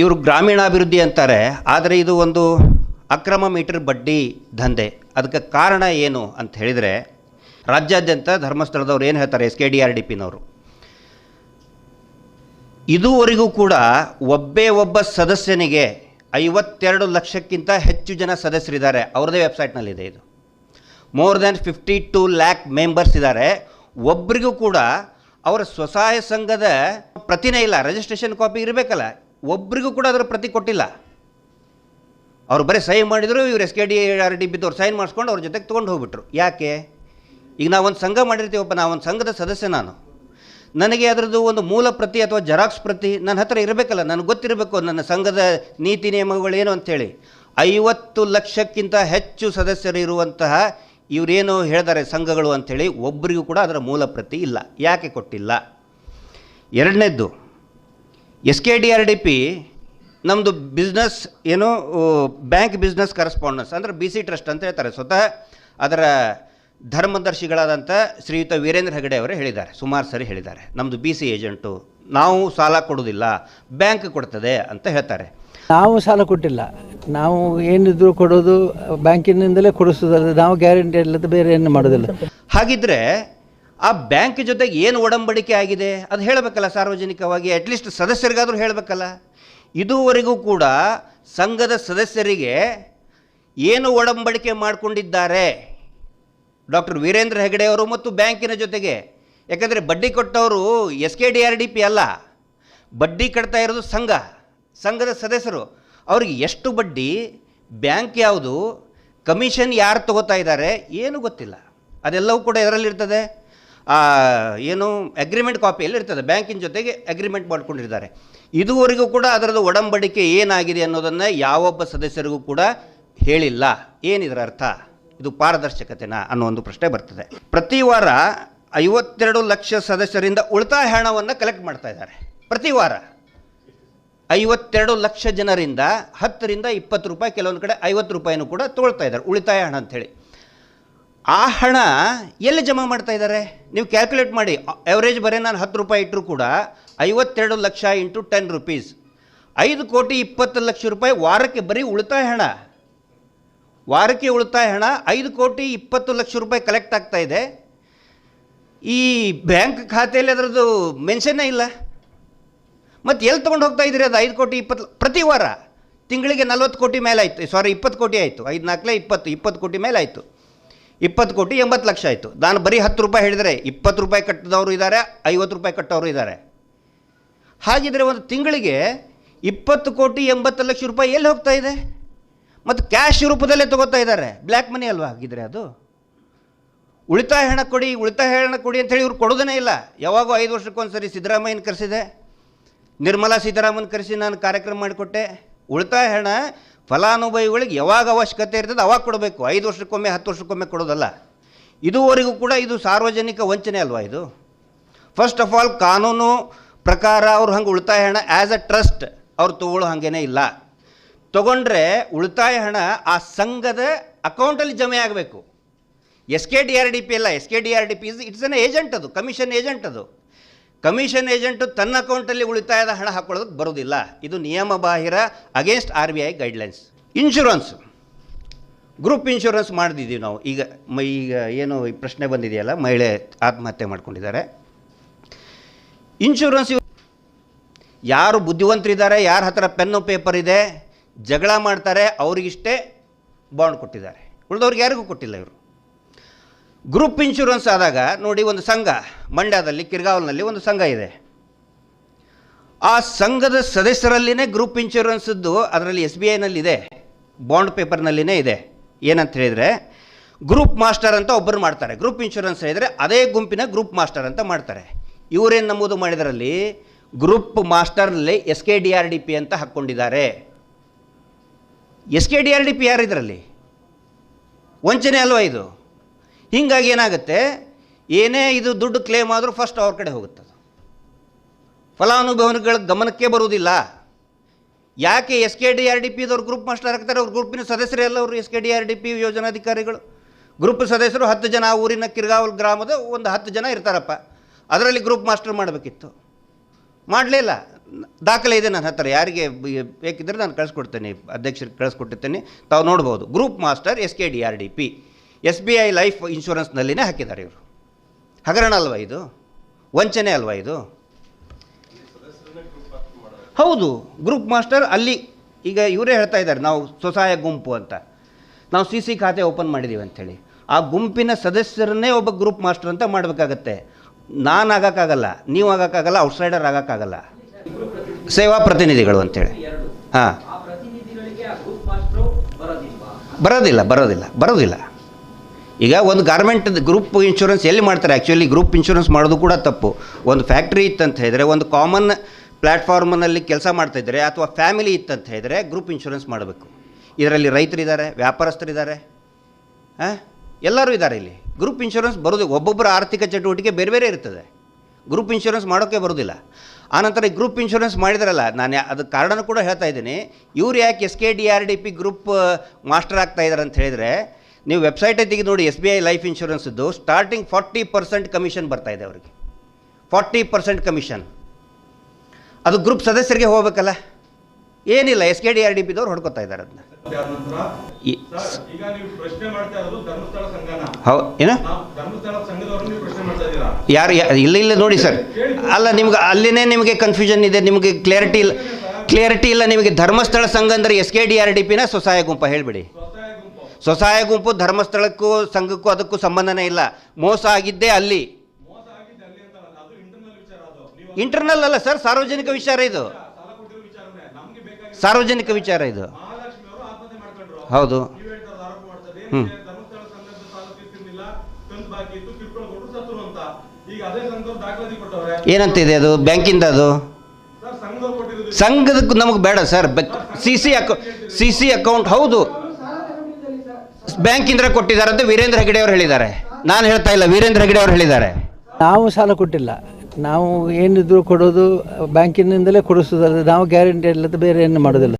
ಇವರು ಗ್ರಾಮೀಣಾಭಿವೃದ್ಧಿ ಅಂತಾರೆ, ಆದರೆ ಇದು ಒಂದು ಅಕ್ರಮ ಮೀಟರ್ ಬಡ್ಡಿ ದಂಧೆ. ಅದಕ್ಕೆ ಕಾರಣ ಏನು ಅಂತ ಹೇಳಿದರೆ, ರಾಜ್ಯಾದ್ಯಂತ ಧರ್ಮಸ್ಥಳದವ್ರು ಏನು ಹೇಳ್ತಾರೆ, S K D R D ಪಿನವರು? ಇದುವರೆಗೂ ಕೂಡ ಒಬ್ಬೇ ಒಬ್ಬ ಸದಸ್ಯನಿಗೆ ಐವತ್ತೆರಡು ಲಕ್ಷಕ್ಕಿಂತ ಹೆಚ್ಚು ಜನ ಸದಸ್ಯರಿದ್ದಾರೆ. ಅವ್ರದೇ ವೆಬ್ಸೈಟ್ನಲ್ಲಿದೆ ಇದು. More than fifty two lakh members ಇದ್ದಾರೆ. ಒಬ್ರಿಗೂ ಕೂಡ ಅವರ ಸ್ವಸಹಾಯ ಸಂಘದ ಪ್ರತಿನೇ ಇಲ್ಲ, ರಿಜಿಸ್ಟ್ರೇಷನ್ ಕಾಪಿ ಇರಬೇಕಲ್ಲ. ಒಬ್ರಿಗೂ ಕೂಡ ಅದರ ಪ್ರತಿ ಕೊಟ್ಟಿಲ್ಲ. ಅವ್ರು ಬರೀ ಸಹಿ ಮಾಡಿದರು, ಇವ್ರು S K D R D ಬಿದ್ದವ್ರು sign ಮಾಡಿಸ್ಕೊಂಡು ಅವ್ರ ಜೊತೆಗೆ ತೊಗೊಂಡು ಹೋಗ್ಬಿಟ್ರು. ಯಾಕೆ? ಈಗ ನಾವೊಂದು ಸಂಘ ಮಾಡಿರ್ತೀವಪ್ಪ ಒಂದು ಸಂಘದ ಸದಸ್ಯ ನಾನು. ನನಗೆ ಅದರದ್ದು ಒಂದು ಮೂಲ ಪ್ರತಿ ಅಥವಾ ಜೆರಾಕ್ಸ್ ಪ್ರತಿ ನನ್ನ ಹತ್ರ ಇರಬೇಕಲ್ಲ, ನನಗೆ ಗೊತ್ತಿರಬೇಕು ನನ್ನ ಸಂಘದ ನೀತಿ ನಿಯಮಗಳು ಏನು ಅಂಥೇಳಿ ಐವತ್ತು ಲಕ್ಷಕ್ಕಿಂತ ಹೆಚ್ಚು ಸದಸ್ಯರು ಇರುವಂತಹ ಇವರೇನು ಹೇಳ್ತಾರೆ ಸಂಘಗಳು ಅಂಥೇಳಿ ಒಬ್ಬರಿಗೂ ಕೂಡ ಅದರ ಮೂಲ ಪ್ರತಿ ಇಲ್ಲ. ಯಾಕೆ ಕೊಟ್ಟಿಲ್ಲ? ಎರಡನೇದ್ದು S K D R D P ನಮ್ಮದು ಬಿಸ್ನೆಸ್ ಏನು ಬ್ಯಾಂಕ್ ಬಿಸ್ನೆಸ್ ಕರೆಸ್ಪಾಂಡೆನ್ಸ್ ಅಂದರೆ ಬಿ ಸಿ ಟ್ರಸ್ಟ್ ಅಂತ ಹೇಳ್ತಾರೆ. ಸ್ವತಃ ಅದರ ಧರ್ಮದರ್ಶಿಗಳಾದಂಥ ಶ್ರೀಯುತ ವೀರೇಂದ್ರ ಹೆಗಡೆ ಅವರೇ ಹೇಳಿದ್ದಾರೆ ಸುಮಾರು ಸರಿ ಹೇಳಿದ್ದಾರೆ. ನಮ್ಮದು ಬಿ ಸಿ ಏಜೆಂಟು ನಾವು ಸಾಲ ಕೊಡೋದಿಲ್ಲ ಬ್ಯಾಂಕ್ ಕೊಡ್ತದೆ ಅಂತ ಹೇಳ್ತಾರೆ. ನಾವು ಸಾಲ ಕೊಟ್ಟಿಲ್ಲ. ನಾವು ಏನಿದ್ರು ಕೊಡೋದು ಬ್ಯಾಂಕಿನಿಂದಲೇ ಕೊಡಿಸೋದಲ್ಲ ನಾವು ಗ್ಯಾರಂಟಿ ಇಲ್ಲದ ಬೇರೆ ಏನು ಮಾಡೋದಿಲ್ಲ. ಹಾಗಿದ್ರೆ ಆ ಬ್ಯಾಂಕ್ ಜೊತೆಗೆ ಏನು ಒಡಂಬಡಿಕೆ ಆಗಿದೆ? ಅದು ಹೇಳಬೇಕಲ್ಲ ಸಾರ್ವಜನಿಕವಾಗಿ ಅಟ್ಲೀಸ್ಟ್ ಸದಸ್ಯರಿಗಾದರೂ ಹೇಳಬೇಕಲ್ಲ. ಇದುವರೆಗೂ ಕೂಡ ಸಂಘದ ಸದಸ್ಯರಿಗೆ ಏನು ಒಡಂಬಡಿಕೆ ಮಾಡಿಕೊಂಡಿದ್ದಾರೆ? ಡಾಕ್ಟರ್ ವೀರೇಂದ್ರ ಹೆಗಡೆ ಅವರು ಮತ್ತು ಬ್ಯಾಂಕಿನ ಜೊತೆಗೆ. ಯಾಕಂದರೆ ಬಡ್ಡಿ ಕೊಟ್ಟವರು S K D R D P ಅಲ್ಲ. ಬಡ್ಡಿ ಕಟ್ತಾ ಇರೋದು ಸಂಘ, ಸಂಘದ ಸದಸ್ಯರು. ಅವ್ರಿಗೆ ಎಷ್ಟು ಬಡ್ಡಿ, ಬ್ಯಾಂಕ್ ಯಾವುದು, ಕಮಿಷನ್ ಯಾರು ತಗೋತಾ ಇದ್ದಾರೆ, ಏನು ಗೊತ್ತಿಲ್ಲ. ಅದೆಲ್ಲವೂ ಕೂಡ ಇದರಲ್ಲಿರ್ತದೆ ಏನು ಅಗ್ರಿಮೆಂಟ್ ಕಾಪಿಯಲ್ಲಿ ಇರ್ತದೆ ಬ್ಯಾಂಕಿನ ಜೊತೆಗೆ ಅಗ್ರಿಮೆಂಟ್ ಮಾಡ್ಕೊಂಡಿರ್ತಾರೆ ಇದುವರೆಗೂ ಕೂಡ ಅದರದ್ದು ಒಡಂಬಡಿಕೆ ಏನಾಗಿದೆ ಅನ್ನೋದನ್ನು ಯಾವೊಬ್ಬ ಸದಸ್ಯರಿಗೂ ಕೂಡ ಹೇಳಿಲ್ಲ. ಏನಿದರ ಅರ್ಥ? ಇದು ಪಾರದರ್ಶಕತೆನಾ ಅನ್ನೋ ಒಂದು ಪ್ರಶ್ನೆ ಬರ್ತದೆ. ಪ್ರತಿ ವಾರ ಐವತ್ತೆರಡು ಲಕ್ಷ ಸದಸ್ಯರಿಂದ ಉಳಿತಾಯ ಹಣವನ್ನು ಕಲೆಕ್ಟ್ ಮಾಡ್ತಾ ಇದ್ದಾರೆ. ಪ್ರತಿ ವಾರ. ಐವತ್ತೆರಡು ಲಕ್ಷ ಜನರಿಂದ ಹತ್ತರಿಂದ ಇಪ್ಪತ್ತು ರೂಪಾಯಿ ಕೆಲವೊಂದು ಕಡೆ ಐವತ್ತು ರೂಪಾಯಿನೂ ಕೂಡ ತೊಗೊಳ್ತಾ ಇದ್ದಾರೆ ಉಳಿತಾಯ ಹಣ ಅಂಥೇಳಿ ಆ ಹಣ ಎಲ್ಲಿ ಜಮಾ ಮಾಡ್ತಾ ಇದ್ದಾರೆ? ನೀವು ಕ್ಯಾಲ್ಕುಲೇಟ್ ಮಾಡಿ. ಎವರೇಜ್ ಬರೀ ನಾನು ಹತ್ತು ರೂಪಾಯಿ ಇಟ್ಟರು ಕೂಡ ಐವತ್ತೆರಡು ಲಕ್ಷ ಇಂಟು ಟೆನ್ ರುಪೀಸ್ ಐದು ಕೋಟಿ ಇಪ್ಪತ್ತು ಲಕ್ಷ ರೂಪಾಯಿ ವಾರಕ್ಕೆ ಬರೀ ಉಳಿತಾಯ ಹಣ. ವಾರಕ್ಕೆ ಉಳಿತಾಯ ಹಣ ಐದು ಕೋಟಿ ಇಪ್ಪತ್ತು ಲಕ್ಷ ರೂಪಾಯಿ ಕಲೆಕ್ಟ್ ಆಗ್ತಾ ಇದೆ. ಈ ಬ್ಯಾಂಕ್ ಖಾತೆಯಲ್ಲಿ ಅದರದ್ದು ಮೆನ್ಷನ್ನೇ ಇಲ್ಲ. ಮತ್ತು ಎಲ್ಲಿ ತೊಗೊಂಡು ಹೋಗ್ತಾ ಇದ್ದೀರಿ ಅದು ಐದು ಕೋಟಿ ಇಪ್ಪತ್ತು ಪ್ರತಿ ವಾರ? ತಿಂಗಳಿಗೆ ನಲ್ವತ್ತು ಕೋಟಿ ಮೇಲೆ ಆಯಿತು ಸಾರಿ ಇಪ್ಪತ್ತು ಕೋಟಿ ಆಯಿತು. ಐದು ನಾಲ್ಕಲೇ ಇಪ್ಪತ್ತು ಇಪ್ಪತ್ತು ಕೋಟಿ ಮೇಲೆ ಆಯಿತು ಇಪ್ಪತ್ತು ಕೋಟಿ ಎಂಬತ್ತು ಲಕ್ಷ ಆಯಿತು. ನಾನು ಬರೀ ಹತ್ತು ರೂಪಾಯಿ ಹೇಳಿದರೆ ಇಪ್ಪತ್ತು ರೂಪಾಯಿ ಕಟ್ಟಿದವರು ಇದ್ದಾರೆ, ಐವತ್ತು ರೂಪಾಯಿ ಕಟ್ಟೋರು ಇದ್ದಾರೆ. ಹಾಗಿದ್ರೆ ಒಂದು ತಿಂಗಳಿಗೆ ಇಪ್ಪತ್ತು ಕೋಟಿ ಎಂಬತ್ತು ಲಕ್ಷ ರೂಪಾಯಿ ಎಲ್ಲಿ ಹೋಗ್ತಾ ಇದೆ? ಮತ್ತು ಕ್ಯಾಶ್ ರೂಪದಲ್ಲೇ ತಗೋತಾ ಇದ್ದಾರೆ. ಬ್ಲ್ಯಾಕ್ ಮನಿ ಅಲ್ವಾ ಹಾಗಿದ್ರೆ ಅದು? ಉಳಿತಾಯ ಹಣ ಕೊಡಿ, ಉಳಿತಾಯ ಹಣ ಕೊಡಿ ಅಂತೇಳಿ ಇವ್ರು ಕೊಡೋದೇ ಇಲ್ಲ. ಯಾವಾಗೋ ಐದು ವರ್ಷಕ್ಕೊಂದ್ಸರಿ ಸಿದ್ದರಾಮಯ್ಯನ ಕರೆಸಿದೆ. ನಿರ್ಮಲಾ ಸೀತಾರಾಮನ್ ಕರೆಸಿ ನಾನು ಕಾರ್ಯಕ್ರಮ ಮಾಡಿಕೊಟ್ಟೆ. ಉಳಿತಾಯ ಹಣ ಫಲಾನುಭವಿಗಳಿಗೆ ಯಾವಾಗ ಅವಶ್ಯಕತೆ ಇರ್ತದೆ ಅವಾಗ ಕೊಡಬೇಕು. ಐದು ವರ್ಷಕ್ಕೊಮ್ಮೆ, ಹತ್ತು ವರ್ಷಕ್ಕೊಮ್ಮೆ ಕೊಡೋದಲ್ಲ. ಇದುವರೆಗೂ ಕೂಡ ಇದು ಸಾರ್ವಜನಿಕ ವಂಚನೆ ಅಲ್ವಾ ಇದು? ಫಸ್ಟ್ ಆಫ್ ಆಲ್ ಕಾನೂನು ಪ್ರಕಾರ ಅವ್ರು ಹಂಗೆ ಉಳಿತಾಯ ಹಣ ಆ್ಯಸ್ ಅ ಟ್ರಸ್ಟ್ ಅವ್ರು ತೊಗೊಳ್ಳೋ ಹಾಗೇನೇ ಇಲ್ಲ. ತಗೊಂಡ್ರೆ ಉಳಿತಾಯ ಹಣ ಆ ಸಂಘದ ಅಕೌಂಟಲ್ಲಿ ಜಮೆ ಆಗಬೇಕು. S K D R D P ಅಲ್ಲ S K D R D P is it's an agent ಅದು ಕಮಿಷನ್ ಏಜೆಂಟ್ ಅದು. ಕಮಿಷನ್ ಏಜೆಂಟು ತನ್ನ ಅಕೌಂಟಲ್ಲಿ ಉಳಿತಾಯದ ಹಣ ಹಾಕೊಳ್ಳೋದಕ್ಕೆ ಬರೋದಿಲ್ಲ ಇದು ನಿಯಮ ಬಾಹಿರ against R B I guidelines insurance group insurance ಮಾಡಿದ್ದೀವಿ ನಾವು. ಈಗ ಈಗ ಏನು ಈ ಪ್ರಶ್ನೆ ಬಂದಿದೆಯಲ್ಲ? ಮಹಿಳೆ ಆತ್ಮಹತ್ಯೆ ಮಾಡ್ಕೊಂಡಿದ್ದಾರೆ. ಇನ್ಶೂರೆನ್ಸ್ ಯಾರು ಬುದ್ಧಿವಂತರಿದ್ದಾರೆ, ಯಾರ ಹತ್ರ ಪೆನ್ನು ಪೇಪರ್ ಇದೆ, ಜಗಳ ಮಾಡ್ತಾರೆ, ಅವರಿಗಿಷ್ಟೇ ಬಾಂಡ್ ಕೊಟ್ಟಿದ್ದಾರೆ. ಉಳಿದವ್ರಿಗೆ ಯಾರಿಗೂ ಕೊಟ್ಟಿಲ್ಲ ಇವರು. ಗ್ರೂಪ್ ಇನ್ಶೂರೆನ್ಸ್ ಆದಾಗ ನೋಡಿ ಒಂದು ಸಂಘ, ಮಂಡ್ಯದಲ್ಲಿ ಕಿರ್ಗಾವಲ್ನಲ್ಲಿ ಒಂದು ಸಂಘ ಇದೆ. ಆ ಸಂಘದ ಸದಸ್ಯರಲ್ಲಿನೇ ಗ್ರೂಪ್ ಇನ್ಶೂರೆನ್ಸದ್ದು ಅದರಲ್ಲಿ ಎಸ್ ಬಿ ಐನಲ್ಲಿದೆ, ಬಾಂಡ್ ಪೇಪರ್ನಲ್ಲಿನೇ ಇದೆ. ಏನಂತ ಹೇಳಿದರೆ, ಗ್ರೂಪ್ ಮಾಸ್ಟರ್ ಅಂತ ಒಬ್ಬರು ಮಾಡ್ತಾರೆ. ಗ್ರೂಪ್ ಇನ್ಶೂರೆನ್ಸ್ ಹೇಳಿದರೆ ಅದೇ ಗುಂಪಿನ ಗ್ರೂಪ್ ಮಾಸ್ಟರ್ ಅಂತ ಮಾಡ್ತಾರೆ. ಇವರೇನು ನಮೂದು ಮಾಡಿದರಲ್ಲಿ, group ಮಾಸ್ಟರ್ನಲ್ಲಿ S K D R D P ಅಂತ ಹಾಕ್ಕೊಂಡಿದ್ದಾರೆ. S K D R D P ಯಾರಿದ್ರಲ್ಲಿ? ವಂಚನೆ ಅಲ್ವಾ ಇದು? ಹೀಗಾಗಿ ಏನಾಗುತ್ತೆ? ಏನೇ ಇದು ದುಡ್ಡು ಕ್ಲೇಮ್ ಆದರೂ ಫಸ್ಟ್ ಅವ್ರ ಕಡೆ ಹೋಗುತ್ತೆ ಫಲಾನುಭವಿಗಳ ಗಮನಕ್ಕೆ ಬರುವುದಿಲ್ಲ. ಯಾಕೆ S K D R D ಪಿದವ್ರು group master ಆಗ್ತಾರೆ? ಅವ್ರ ಗ್ರೂಪಿನ ಸದಸ್ಯರೇ ಎಲ್ಲ ಅವರು S K D R D P ಯೋಜನಾಧಿಕಾರಿಗಳು. Group ಸದಸ್ಯರು ಹತ್ತು ಜನ ಊರಿನ ಕಿರ್ಗಾವಲ್ ಗ್ರಾಮದ ಒಂದು ಹತ್ತು ಜನ ಇರ್ತಾರಪ್ಪ. ಅದರಲ್ಲಿ ಗ್ರೂಪ್ ಮಾಸ್ಟರ್ ಮಾಡಬೇಕಿತ್ತು. ಮಾಡಲಿಲ್ಲ. ದಾಖಲೆ ಇದೆ ನನ್ನ ಹತ್ರ. ಯಾರಿಗೆ ಬೇಕಿದ್ದರೆ ನಾನು ಕಳಿಸ್ಕೊಡ್ತೇನೆ, ಅಧ್ಯಕ್ಷರಿಗೆ ಕಳಿಸ್ಕೊಟ್ಟಿರ್ತೇನೆ. ತಾವು ನೋಡ್ಬೋದು. Group master S K D R D P S B I life ಇನ್ಶೂರೆನ್ಸ್ನಲ್ಲಿನೇ ಹಾಕಿದ್ದಾರೆ ಇವರು. ಹಗರಣ ಅಲ್ವಾ ಇದು? ವಂಚನೆ ಅಲ್ವಾ ಇದು? ಹೌದು ಗ್ರೂಪ್ ಮಾಸ್ಟರ್ ಅಲ್ಲಿ ಈಗ ಇವರೇ ಹೇಳ್ತಾ ಇದ್ದಾರೆ ನಾವು ಸ್ವಸಹಾಯ ಗುಂಪು ಅಂತ. ನಾವು ಸಿ ಸಿ ಖಾತೆ ಓಪನ್ ಮಾಡಿದ್ದೀವಿ ಅಂಥೇಳಿ. ಆ ಗುಂಪಿನ ಸದಸ್ಯರನ್ನೇ ಒಬ್ಬ ಗ್ರೂಪ್ ಮಾಸ್ಟರ್ ಅಂತ ಮಾಡಬೇಕಾಗತ್ತೆ. ನಾನು ಆಗೋಕ್ಕಾಗಲ್ಲ ನೀವು ಆಗೋಕ್ಕಾಗಲ್ಲ ಔಟ್ಸೈಡರ್ ಆಗೋಕ್ಕಾಗಲ್ಲ. ಸೇವಾ ಪ್ರತಿನಿಧಿಗಳು ಅಂತೇಳಿ ಹಾಂ. ಬರೋದಿಲ್ಲ ಬರೋದಿಲ್ಲ ಬರೋದಿಲ್ಲ. ಈಗ ಒಂದು ಗಾರ್ಮೆಂಟ್ ಗ್ರೂಪ್ ಇನ್ಶೂರೆನ್ಸ್ ಎಲ್ಲಿ ಮಾಡ್ತಾರೆ? ಆ್ಯಕ್ಚುಲಿ ಗ್ರೂಪ್ ಇನ್ಶೂರೆನ್ಸ್ ಮಾಡೋದು ಕೂಡ ತಪ್ಪು. ಒಂದು ಫ್ಯಾಕ್ಟ್ರಿ ಇತ್ತಂತ ಹೇಳಿದರೆ, ಒಂದು ಕಾಮನ್ ಪ್ಲ್ಯಾಟ್ಫಾರ್ಮ್ನಲ್ಲಿ ಕೆಲಸ ಮಾಡ್ತಾಯಿದ್ರೆ ಅಥವಾ ಫ್ಯಾಮಿಲಿ ಇತ್ತಂತ ಹೇಳಿದರೆ ಗ್ರೂಪ್ ಇನ್ಶೂರೆನ್ಸ್ ಮಾಡಬೇಕು. ಇದರಲ್ಲಿ ರೈತರಿದ್ದಾರೆ ವ್ಯಾಪಾರಸ್ಥರಿದ್ದಾರೆ ಹಾಂ ಎಲ್ಲರೂ ಇದ್ದಾರೆ ಇಲ್ಲಿ. ಗ್ರೂಪ್ ಇನ್ಶೂರೆನ್ಸ್ ಬರೋದು, ಒಬ್ಬೊಬ್ಬರ ಆರ್ಥಿಕ ಚಟುವಟಿಕೆ ಬೇರೆ ಬೇರೆ ಇರ್ತದೆ. ಗ್ರೂಪ್ ಇನ್ಶೂರೆನ್ಸ್ ಮಾಡೋಕ್ಕೆ ಬರೋದಿಲ್ಲ. ಆನಂತರ ಈ ಗ್ರೂಪ್ ಇನ್ಶೂರೆನ್ಸ್ ಮಾಡಿದ್ರಲ್ಲ, ನಾನು ಅದು ಕಾರಣ ಕೂಡ ಹೇಳ್ತಾ ಇದ್ದೀನಿ. ಇವ್ರು ಯಾಕೆ S K D R D P group master ಆಗ್ತಾ ಇದ್ದಾರೆ ಅಂತ ಹೇಳಿದರೆ ನೀವು ವೆಬ್ಸೈಟೇ ತೆಗೆದು ನೋಡಿ ಎಸ್ ಬಿ ಐ ಲೈಫ್ ಇನ್ಶೂರೆನ್ಸ್ದು ಸ್ಟಾರ್ಟಿಂಗ್ ಫಾರ್ಟಿ ಪರ್ಸೆಂಟ್ ಕಮಿಷನ್ ಬರ್ತಾ ಇದೆ ಅವರಿಗೆ. ಫಾರ್ಟಿ ಪರ್ಸೆಂಟ್ ಕಮಿಷನ್ ಅದು ಗ್ರೂಪ್ ಸದಸ್ಯರಿಗೆ ಹೋಗಬೇಕಲ್ಲ? ಏನಿಲ್ಲ S K D R D ಪಿದವ್ರು ಹೊಡ್ಕೊತಾ ಇದ್ದಾರೆ ಅದನ್ನ ಅದಾದ ನಂತರ ಈಗ ನೀವು ಪ್ರಶ್ನೆ ಮಾಡ್ತಾ ಇರೋದು ಧರ್ಮಸ್ಥಳ ಸಂಘನ. ಹೌ ಏನು? ನಾವು ಧರ್ಮಸ್ಥಳ ಸಂಘದವ್ರನ್ನ ನೀವು ಪ್ರಶ್ನೆ ಮಾಡ್ತಾ ಇದ್ದೀರಾ? ಯಾರು ಇಲ್ಲ ಇಲ್ಲ ನೋಡಿ ಸರ್. ಅಲ್ಲ ನಿಮ್ಗೆ ಅಲ್ಲಿನೇ ನಿಮಗೆ ಕನ್ಫ್ಯೂಷನ್ ಇದೆ ನಿಮಗೆ ಕ್ಲಿಯರಿಟಿ ಇಲ್ಲ ಕ್ಲಿಯರಿಟಿ ಇಲ್ಲ ನಿಮಗೆ ಧರ್ಮಸ್ಥಳ ಸಂಘ ಅಂದರೆ S K D R D ಪಿನ ಸ್ವಸಹಾಯ ಗುಂಪ ಹೇಳಿಬಿಡಿ. ಸ್ವಸಹಾಯ ಗುಂಪು ಧರ್ಮಸ್ಥಳಕ್ಕೂ ಸಂಘಕ್ಕೂ ಅದಕ್ಕೂ ಸಂಬಂಧನೇ ಇಲ್ಲ. ಮೋಸ ಆಗಿದ್ದೇ ಅಲ್ಲಿ. ಇಂಟರ್ನಲ್ ಅಲ್ಲ ಸರ್ ಸಾರ್ವಜನಿಕ ವಿಚಾರ ಇದು. ಸಾರ್ವಜನಿಕ ವಿಚಾರ ಇದು. ಹೌದು. ಹ್ಞೂ ಏನಂತಿದೆ ಅದು? ಬ್ಯಾಂಕಿಂದ ಅದು? ಸಂಘದ ನಮಗೆ ಬೇಡ sir C C account C C account ಹೌದು. ಬ್ಯಾಂಕಿಂದ ಕೊಟ್ಟಿದ್ದಾರೆ ಅಂತ ವೀರೇಂದ್ರ ಹೆಗಡೆ ಅವರು ಹೇಳಿದ್ದಾರೆ. ನಾನು ಹೇಳ್ತಾ ಇಲ್ಲ, ವೀರೇಂದ್ರ ಹೆಗಡೆ ಅವರು ಹೇಳಿದ್ದಾರೆ. ನಾವು ಸಾಲ ಕೊಟ್ಟಿಲ್ಲ. ನಾವು ಏನಿದ್ರು ಕೊಡೋದು ಬ್ಯಾಂಕಿನಿಂದಲೇ ಕೊಡಿಸೋದಲ್ಲ ನಾವು ಗ್ಯಾರಂಟಿ ಇಲ್ಲದ ಬೇರೆ ಏನು ಮಾಡೋದಿಲ್ಲ.